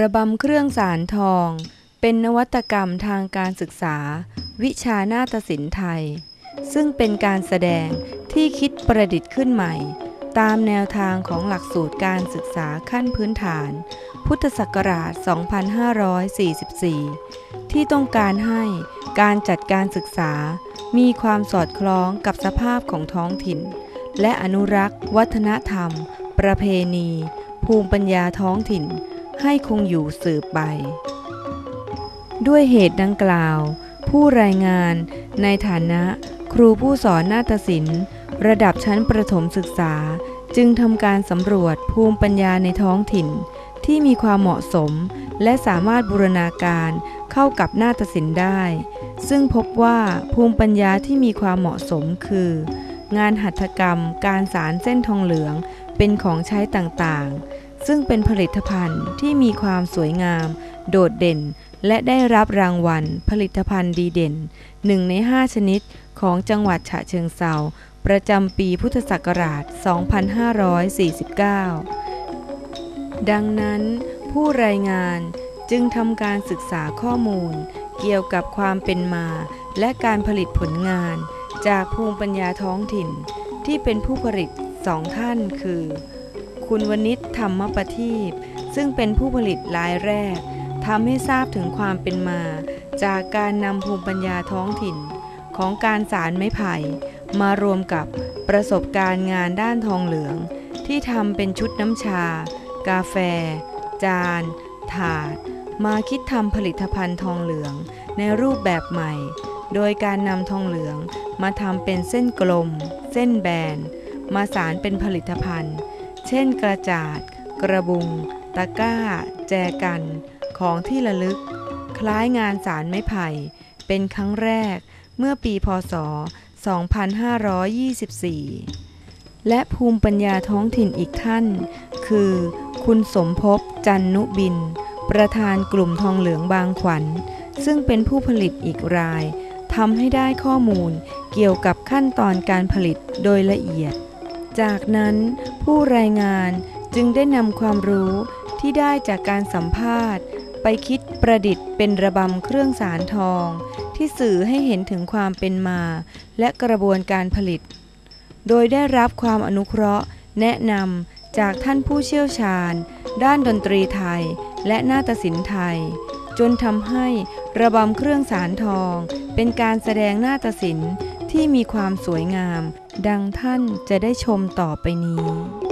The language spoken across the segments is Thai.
ระบำเครื่องสารทอง เป็นนวัตกรรมทางการศึกษา วิชานาฏศิลป์ไทย ซึ่งเป็นการแสดงที่คิดประดิษฐ์ขึ้นใหม่ ตามแนวทางของหลักสูตรการศึกษาขั้นพื้นฐาน พุทธศักราช 2544 ที่ต้องการให้การจัดการศึกษา มีความสอดคล้องกับสภาพของท้องถิ่น และอนุรักษ์ วัฒนธรรม ประเพณี ภูมิปัญญาท้องถิ่น ให้คงอยู่สืบไป ด้วยเหตุดังกล่าว ผู้รายงานในฐานะครูผู้สอนนาฏศิลป์ ระดับชั้นประถมศึกษาจึงทำการสำรวจภูมิปัญญาในท้องถิ่น ที่มีความเหมาะสม และสามารถบูรณาการเข้ากับนาฏศิลป์ได้ ซึ่งพบว่าภูมิปัญญาที่มีความเหมาะสมคือ งานหัตถกรรม การสารเส้นทองเหลืองเป็นของใช้ต่างๆ ซึ่งเป็นผลิตภัณฑ์ที่มีความสวยงาม โดดเด่น และได้รับรางวัล ผลิตภัณฑ์ดีเด่น1ใน 5 ชนิดของจังหวัดฉะเชิงเซาประจำปีพุทธศักราช 2549 ดังนั้นผู้รายงานจึงทำการศึกษาข้อมูล เกี่ยวกับความเป็นมา และการผลิตผลงาน จากภูมิปัญญาท้องถิ่น ที่เป็นผู้ผลิตสองท่านคือ คุณวณิชธรรมประทีปซึ่งเป็นผู้ผลิตรายแรกทำให้ทราบถึงความเป็นมา จากการนำภูมิปัญญาท้องถิ่น ของการสารไม้ไผ่มารวมกับประสบการณ์งานด้านทองเหลือง ที่ทำเป็นชุดน้ำชา กาแฟ จาน ถาด มาคิดทำผลิตภัณฑ์ทองเหลืองในรูปแบบใหม่ โดยการนำทองเหลืองมาทำเป็นเส้นกลม เส้นแบน มาสารเป็นผลิตภัณฑ์ ช่นกระจาด กระบุง ตะก้า แจกัน ของที่ระลึก คล้ายงานสารไม้ไผ่ เป็นครั้งแรกเมื่อปีพศ 2524 และภูมิปัญญาท้องถิ่นอีกท่าน คือ คุณสมภพจันนุบิน ประธานกลุ่มทองเหลืองบางขวัญ ซึ่งเป็นผู้ผลิตอีกรายทำให้ได้ข้อมูลเกี่ยวกับขั้นตอนการผลิตโดยละเอียด จากนั้นผู้รายงานจึงได้นำความรู้ที่ได้จากการสัมภาษณ์ ไปคิดประดิษฐ์เป็นระบำเครื่องสารทอง ที่สื่อให้เห็นถึงความเป็นมา และกระบวนการผลิต โดยได้รับความอนุเคราะห์ แนะนำจากท่านผู้เชี่ยวชาญ ด้านดนตรีไทย และนาฏศิลป์ไทย จนทำให้ระบำเครื่องสารทอง เป็นการแสดงนาฏศิลป์ ที่มีความสวยงาม ดังท่านจะได้ชมต่อไปนี้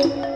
ค่ะ